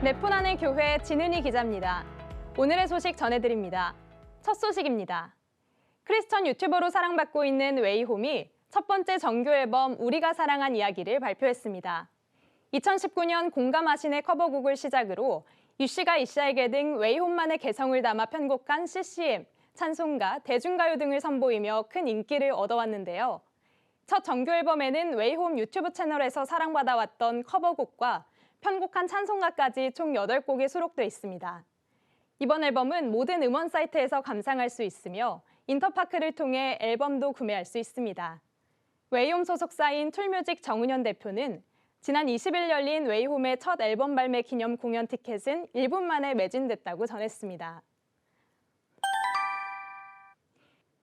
네포난의 교회 진은희 기자입니다. 오늘의 소식 전해드립니다. 첫 소식입니다. 크리스천 유튜버로 사랑받고 있는 웨이홈이 첫 번째 정규 앨범 우리가 사랑한 이야기를 발표했습니다. 2019년 공감하신의 커버곡을 시작으로 유씨가 이씨에게 등 웨이홈만의 개성을 담아 편곡한 CCM, 찬송가, 대중가요 등을 선보이며 큰 인기를 얻어왔는데요. 첫 정규 앨범에는 웨이홈 유튜브 채널에서 사랑받아왔던 커버곡과 편곡한 찬송가까지 총 8곡이 수록돼 있습니다. 이번 앨범은 모든 음원 사이트에서 감상할 수 있으며 인터파크를 통해 앨범도 구매할 수 있습니다. 웨이홈 소속사인 툴뮤직 정은현 대표는 지난 20일 열린 웨이홈의 첫 앨범 발매 기념 공연 티켓은 1분 만에 매진됐다고 전했습니다.